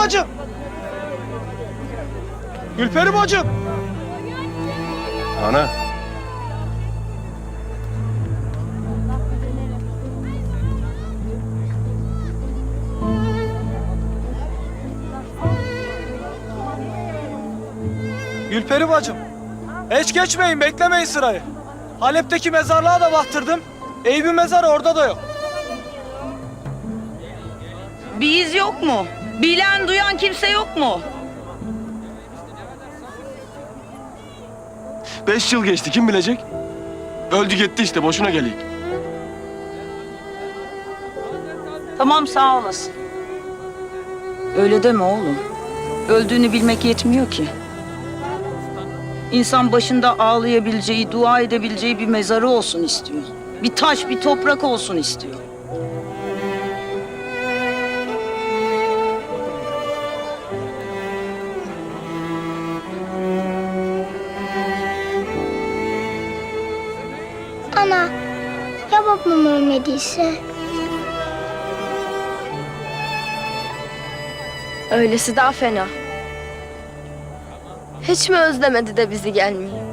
Bacım. Gülperi bacım. Ana. Gülperi bacım. Hiç geçmeyin, beklemeyin sırayı. Halep'teki mezarlığa da baktırdım. Eyüp'ün mezarı orada da yok. Bir iz yok mu? Bilen duyan kimse yok mu? Beş yıl geçti kim bilecek? Öldü gitti işte boşuna geleyim. Tamam sağ olasın. Öyle deme oğlum. Öldüğünü bilmek yetmiyor ki. İnsan başında ağlayabileceği, dua edebileceği bir mezarı olsun istiyor. Bir taş, bir toprak olsun istiyor. Ana, ya babam ölmediyse? Öylesi daha fena. Hiç mi özlemedi de bizi gelmeyi?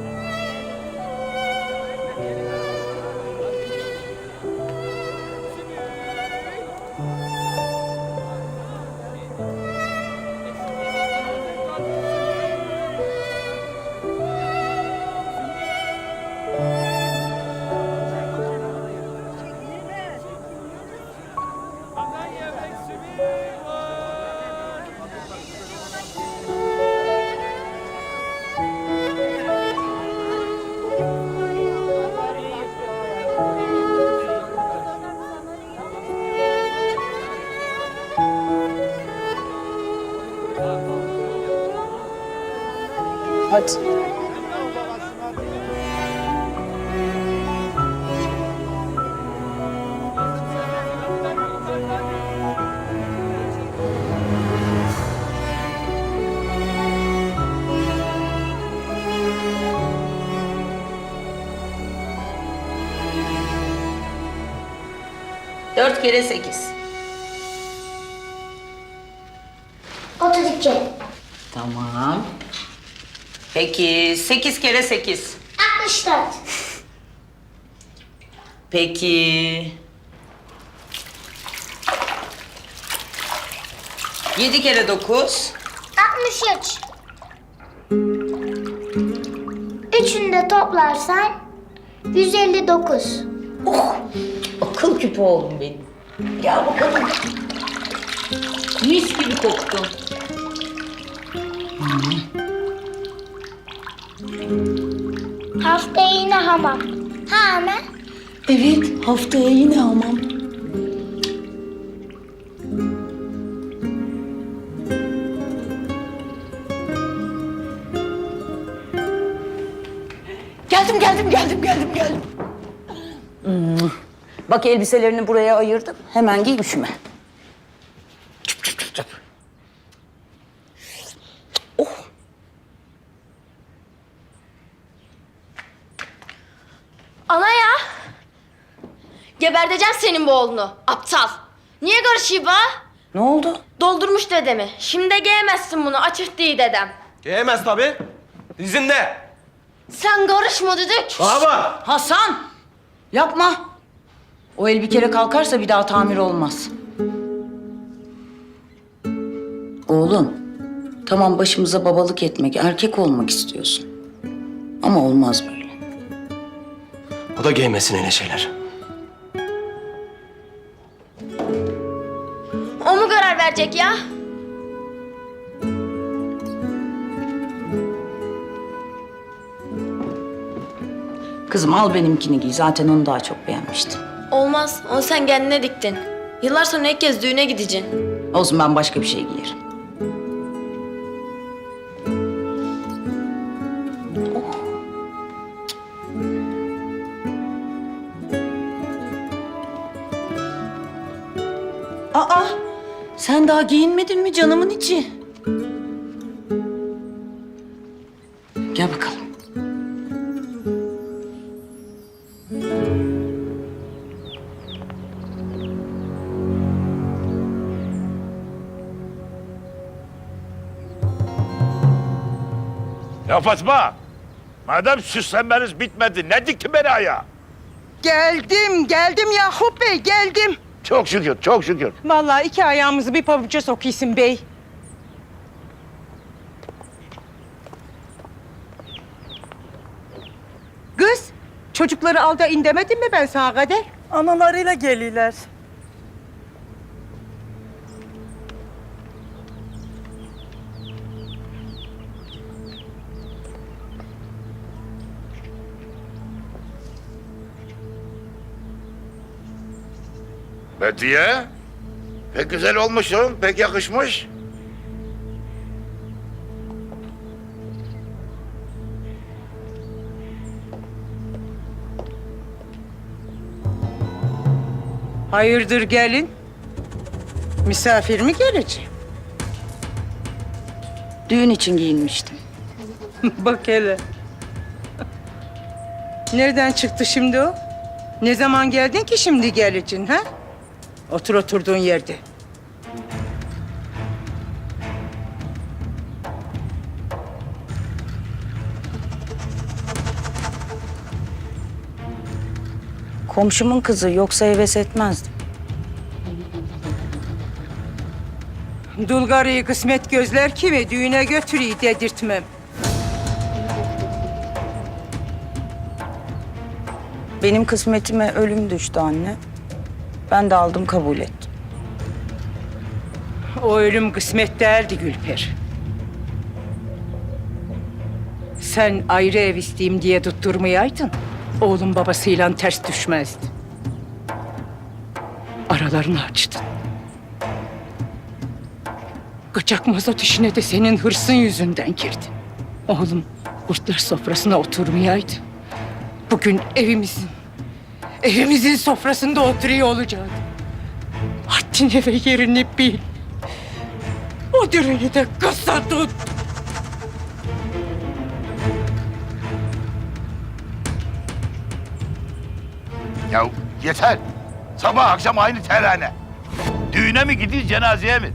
Hadi. Dört kere sekiz. 8 kere 8. 64. Peki. 7 kere 9. 63. Üçünü de toplarsan 159. Oh, akıl küpü oldum benim. Gel bakalım. Mis gibi koktu. Hmm. Haftaya yine hamam. Ha Ömer? Evet, haftaya yine hamam. Geldim, geldim, geldim, geldim, geldim. Hmm. Bak elbiselerini buraya ayırdım. Hemen giy üşüme. Ana ya! Geberteceğim senin bu oğlunu. Aptal. Niye karışıyor bu? Ne oldu? Doldurmuş dedemi. Şimdi de giyemezsin bunu. Açık değil dedem. Giyemez tabii. İzinde. Sen karışma dedik. Baba. Hasan! Yapma. O el bir kere kalkarsa bir daha tamir olmaz. Oğlum, tamam başımıza babalık etmek, erkek olmak istiyorsun. Ama olmaz böyle. O da giymesin öyle şeyler. O mu karar verecek ya? Kızım al benimkini giy. Zaten onu daha çok beğenmiştim. Olmaz. Onu sen kendine diktin. Yıllar sonra ilk kez düğüne gideceksin. Olsun ben başka bir şey giyerim. giyinmedin mi canımın içi? Gel bakalım. Ya Fatma, madem süslenmeniz bitmedi, ne dikti beni ayağa? Geldim, geldim Yakup Bey, geldim. Çok şükür, çok şükür. Vallahi iki ayağımızı bir pabuca sokuyorsun bey. Kız, çocukları al da in demedim mi ben sana kader? Analarıyla geliyorlar. Bediye, pek güzel olmuşsun, pek yakışmış. Hayırdır gelin? Misafir mi gelecek? Düğün için giyinmiştim. Bak hele. Nereden çıktı şimdi o? Ne zaman geldin ki şimdi geleceksin ha? Otur oturduğun yerde. Komşumun kızı yoksa heves etmezdim. Dulgarıyı kısmet gözler kimi düğüne götürüyor dedirtmem. Benim kısmetime ölüm düştü anne. Ben de aldım kabul ettim. O ölüm kısmet değildi Gülper. Sen ayrı ev isteyeyim diye tutturmayaydın. Oğlum babasıyla ters düşmezdi. Aralarını açtın. Kaçak mazot işine de senin hırsın yüzünden girdi. Oğlum kurtlar sofrasına oturmayaydı. Bugün evimizin, evimizin sofrasında oturuyor olacaktı. Haddini ve yerini bil. O direği de kısa tut. Ya yeter. Sabah akşam aynı terane. Düğüne mi gidiyoruz, cenazeye mi?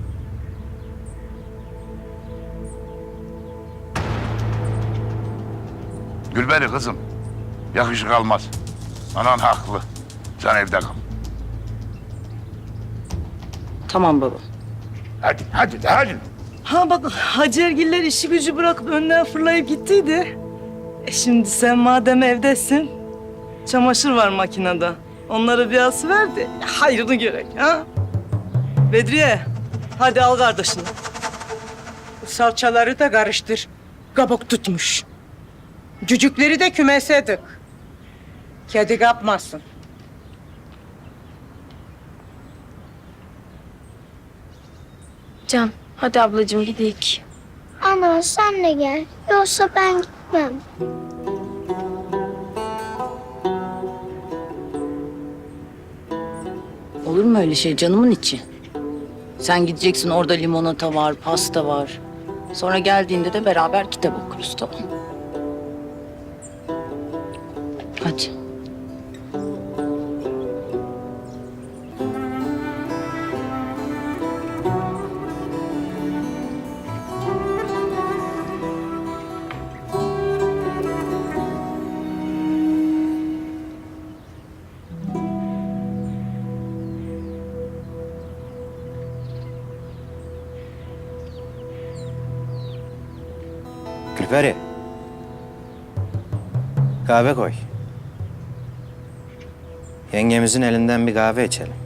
Gülberi kızım, yakışık almaz. Anan haklı. Sen evde kal. Tamam baba. Hadi, hadi, de, hadi. Ha bak Hacergiller işi gücü bırakıp önden fırlayıp gittiydi. E şimdi sen madem evdesin, çamaşır var makinede. Onları bir asıver de hayrını görek ha. Bedriye, hadi al kardeşini. Salçaları da karıştır. Kabuk tutmuş. Cücükleri de kümese dık. Kedi kapmasın. Can hadi ablacığım gidelim. Ana sen de gel. Yoksa ben gitmem. Olur mu öyle şey canımın içi? Sen gideceksin orada limonata var, pasta var. Sonra geldiğinde de beraber kitap okuruz tamam mı? Hadi. Kahve koy. Yengemizin elinden bir kahve içelim.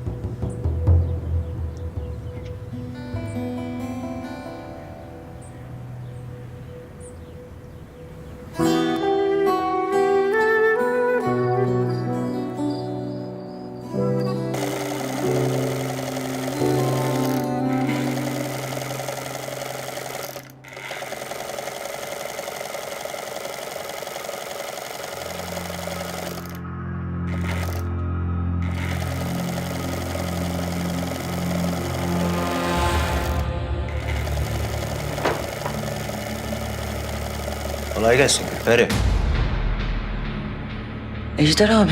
Kolay gelsin Gülperi. Ejder abi.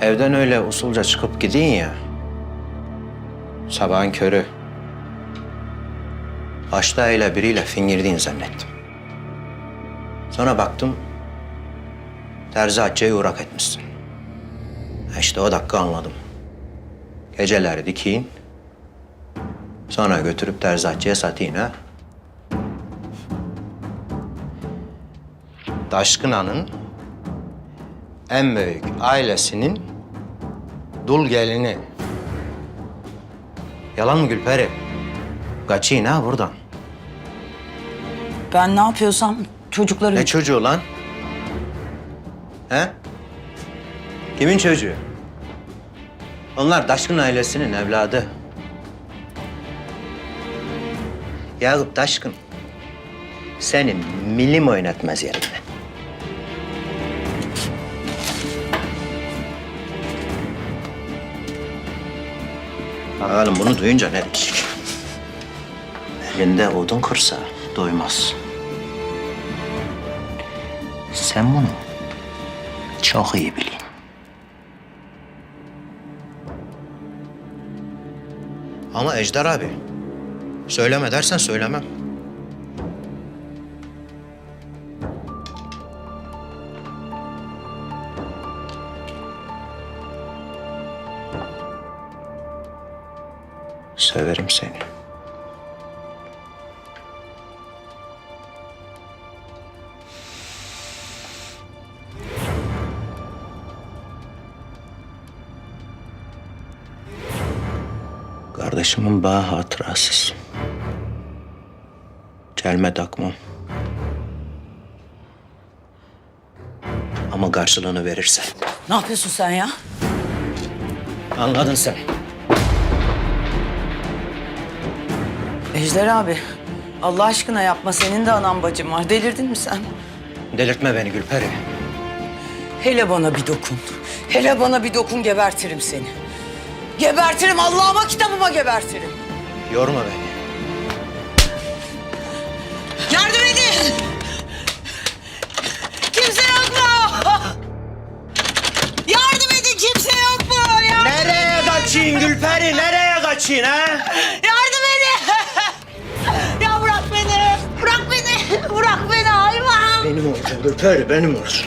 Evden öyle usulca çıkıp gidin ya. Sabahın körü. Başta öyle biriyle fingirdiğini zannettim. Sonra baktım, terzi Hatice'ye uğrak etmişsin. İşte o dakika anladım. Geceleri dikin, sonra götürüp terzi Hatice'ye satayım ha. Taşkına'nın en büyük ailesinin dul gelini. Yalan mı Gülperi? Kaçayım ha buradan. Ben ne yapıyorsam çocukların... Ne çocuğu lan? He? Kimin çocuğu? Onlar Taşkın ailesinin evladı. Yakup Taşkın. Senin milim oynatmaz yerinde. Bakalım bunu duyunca ne diyecek? Elinde odun kırsa doymaz. Sen bunu çok iyi bilin. Ama Ejder abi, söyleme dersen söylemem. Severim seni. Kardeşimin bağ hatırasız. Celme takmam. Ama karşılığını verirsen. Ne yapıyorsun sen ya? Anladın sen. Ejder abi, Allah aşkına yapma. Senin de anan bacın var. Delirdin mi sen? Delirtme beni Gülperi. Hele bana bir dokun. Hele bana bir dokun gebertirim seni. Gebertirim Allah'ıma kitabıma gebertirim. Yorma beni. Yardım edin! Kimse yok mu? Yardım edin kimse yok mu? Yardım, Nereye kaçayım Gülperi? Nereye kaçayım ha? yardım edin! ya bırak beni! Bırak beni! Bırak beni hayvan! Benim olsun Gülperi, benim olsun.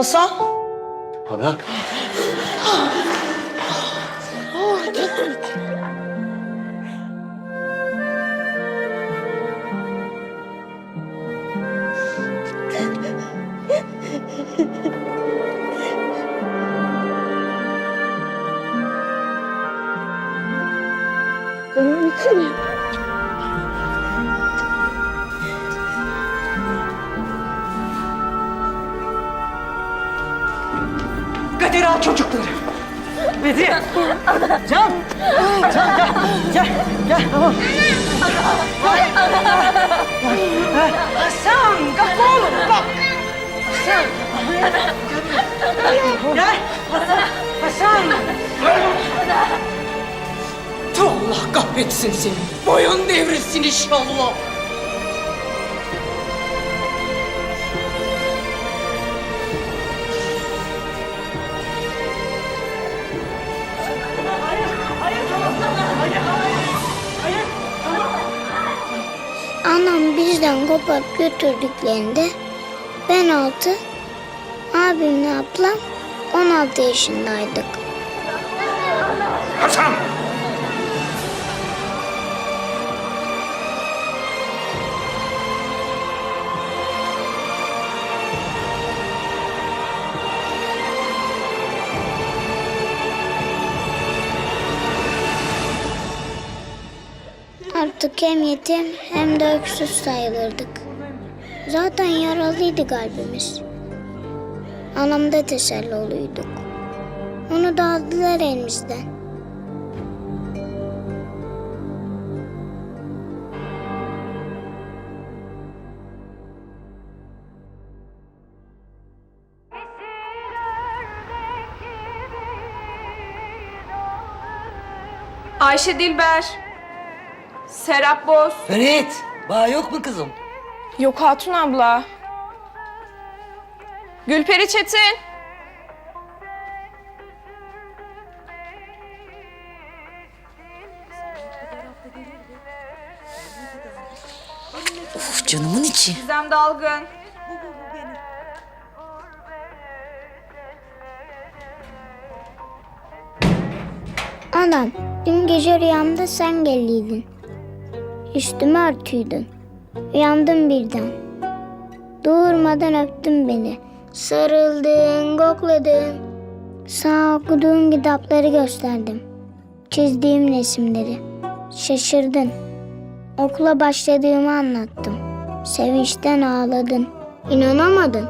Hasan! Ana. Kader al çocukları. Bedri. Can. Can gel. Gel. Gel. Tamam. Hasan kalk oğlum kalk. Hasan. Gel. Hasan. Hasan. Allah kahretsin seni. Boyun devrilsin inşallah. Anam bizden koparıp götürdüklerinde ben altı, abimle ablam 16 yaşındaydık. Hasan! Artık hem yetim hem de öksüz sayılırdık. Zaten yaralıydı kalbimiz. Anamda teselli oluyduk. Onu da aldılar elimizden. Ayşe Dilber. Serap Boz. Ferit. Bağ yok mu kızım? Yok Hatun abla. Gülperi Çetin. Of canımın içi. Gizem Dalgın. Anam, dün gece rüyamda sen geldiydin. Üstüme örtüydün. Uyandım birden. Doğurmadan öptün beni. Sarıldın, kokladın. Sana okuduğum kitapları gösterdim. Çizdiğim resimleri. Şaşırdın. Okula başladığımı anlattım. Sevinçten ağladın. İnanamadın.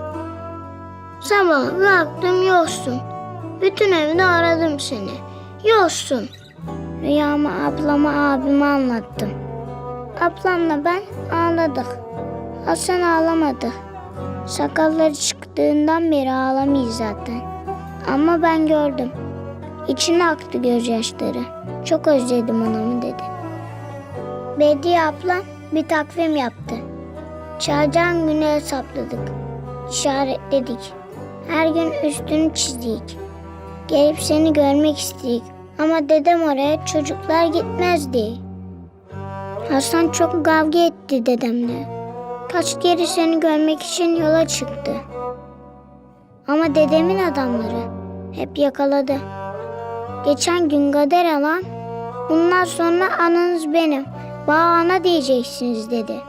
Sabah kalktım yoksun. Bütün evde aradım seni. Yoksun. Rüyamı ablama abime anlattım. Ablamla ben ağladık. Hasan ağlamadı. Sakalları çıktığından beri ağlamayız zaten. Ama ben gördüm. İçine aktı gözyaşları. Çok özledim anamı dedi. Bediye ablam bir takvim yaptı. Çağcan günü hesapladık. İşaretledik. Her gün üstünü çizdik. Gelip seni görmek istedik. Ama dedem oraya çocuklar gitmezdi. Hasan çok kavga etti dedemle. Kaç kere seni görmek için yola çıktı. Ama dedemin adamları hep yakaladı. Geçen gün Gader alan, bundan sonra ananız benim, bana ana diyeceksiniz dedi.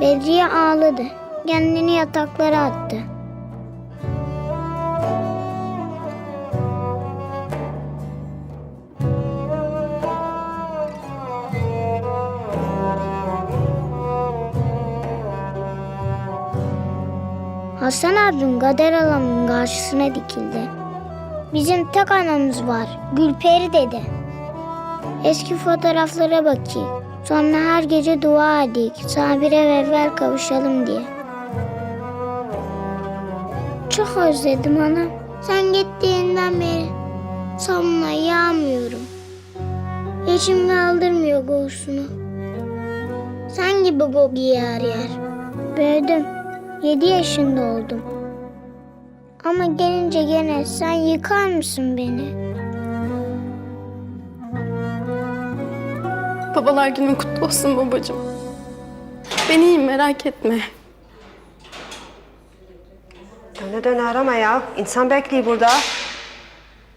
Bedriye ağladı, kendini yataklara attı. Hasan abim Gader Alan'ın karşısına dikildi. Bizim tek anamız var, Gülperi dedi. Eski fotoğraflara bakayım. Sonra her gece dua edik, sabire evvel kavuşalım diye. Çok özledim anam. Sen gittiğinden beri sonuna yağmıyorum. İçim kaldırmıyor koğusunu. Sen gibi Gogi'yi yer yer. Büyüdüm. Yedi yaşında oldum. Ama gelince gene sen yıkar mısın beni? Babalar günün kutlu olsun babacığım. Ben iyiyim merak etme. Döne döne arama ya. İnsan bekliyor burada.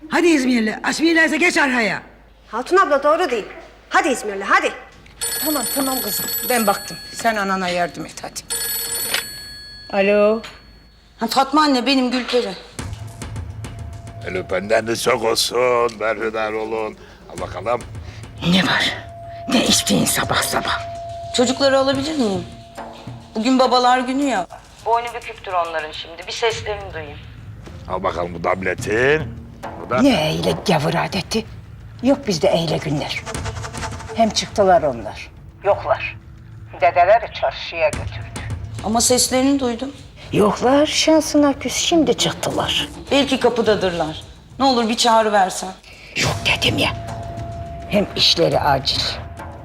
Hadi İzmirli. Açmayırlarsa geç arkaya. Hatun abla doğru değil. Hadi İzmirli hadi. Tamam tamam kızım. Ben baktım. Sen anana yardım et hadi. Alo. Ha, Fatma anne benim Gülperi. El öpenden de çok olsun. Berhudar olun. Al bakalım. Ne var? Ne isteyin sabah sabah? Çocukları alabilir miyim? Bugün babalar günü ya. Boynu büküktür onların şimdi. Bir seslerini duyayım. Al bakalım bu tabletin. Bu da... Ne eyle gavur adeti? Yok bizde eyle günler. Hem çıktılar onlar. Yoklar. Dedeleri çarşıya götürdü. Ama seslerini duydum. Yoklar şansına küs şimdi çıktılar. Belki kapıdadırlar. Ne olur bir çağrı versen. Yok dedim ya. Hem işleri acil.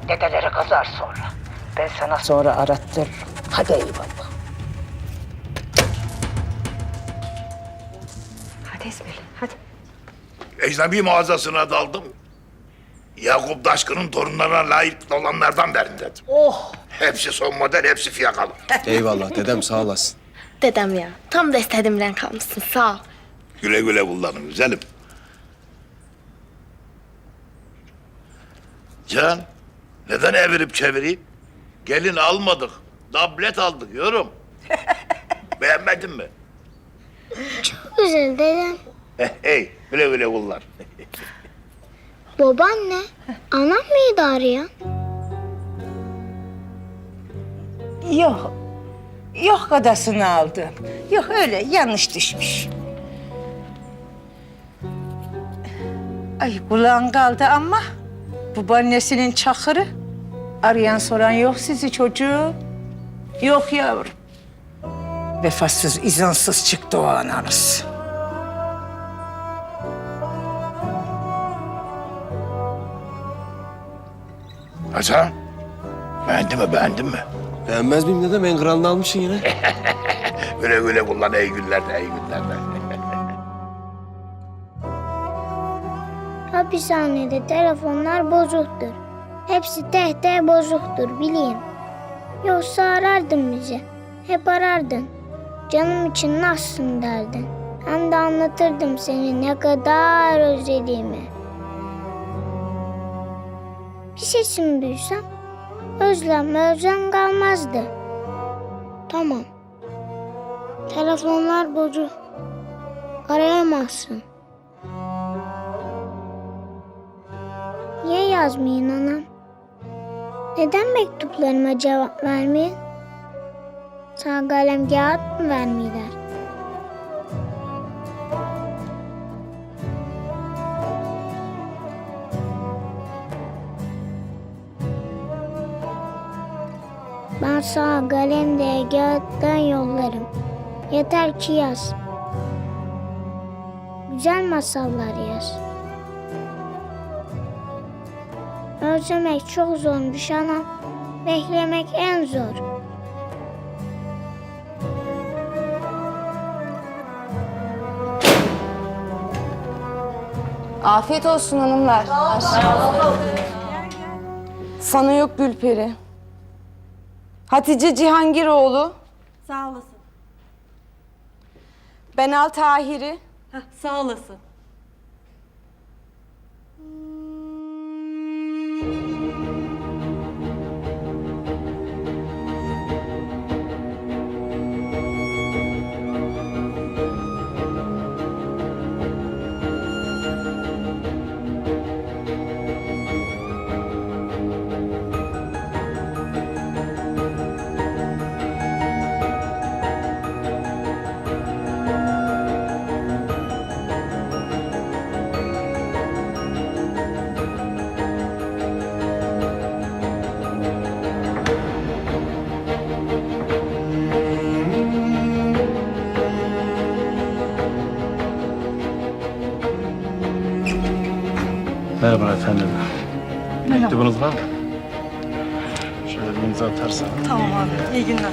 Dedeleri kazar sonra. Ben sana sonra arattırırım. Hadi eyvallah. Hadi İsmail hadi. Ecnebi mağazasına daldım. Yakup Daşkın'ın torunlarına layık olanlardan verin dedim. Oh! Hepsi son model, hepsi fiyakalı. Eyvallah dedem sağ olasın. Dedem ya tam da istediğim renk almışsın sağ ol. Güle güle kullanın güzelim. Can, neden evirip çevireyim? Gelin almadık, tablet aldık yorum. Beğenmedin mi? Güzel dedem. hey, güle güle kullan. Babaanne, anam mıydı arayan? Yok. Yok adasını aldım. Yok öyle yanlış düşmüş. Ay kulağın kaldı ama babaannesinin çakırı. Arayan soran yok sizi çocuğum. Yok yavrum. Vefasız, izansız çıktı o ananız. Hasan, beğendin mi, beğendin mi? Beğenmez miyim dedem en kralını almışsın yine. Güle güle kullan, iyi günlerde, iyi günlerde. Hapishanede telefonlar bozuktur. Hepsi tehte bozuktur bileyim. Yoksa arardın bizi. Hep arardın. Canım için nasılsın derdin. Hem de anlatırdım seni ne kadar özlediğimi. Bir sesimi duysam özlem özlem kalmazdı. Tamam. Telefonlar bozuk. Arayamazsın. Niye yazmayın anam? Neden mektuplarıma cevap vermeyin? Sana kalem kağıt mı vermiyorlar? Ben sana kalem de kağıttan yollarım. Yeter ki yaz. Güzel masallar yaz. Özlemek çok zormuş anam. Beklemek en zor. Afiyet olsun hanımlar. Sana yok Gülperi. Hatice Cihangiroğlu. Sağ olasın. Benal Tahiri. Sağ olasın. Mı? Şöyle bir imza atarsan. Tamam abi. İyi günler.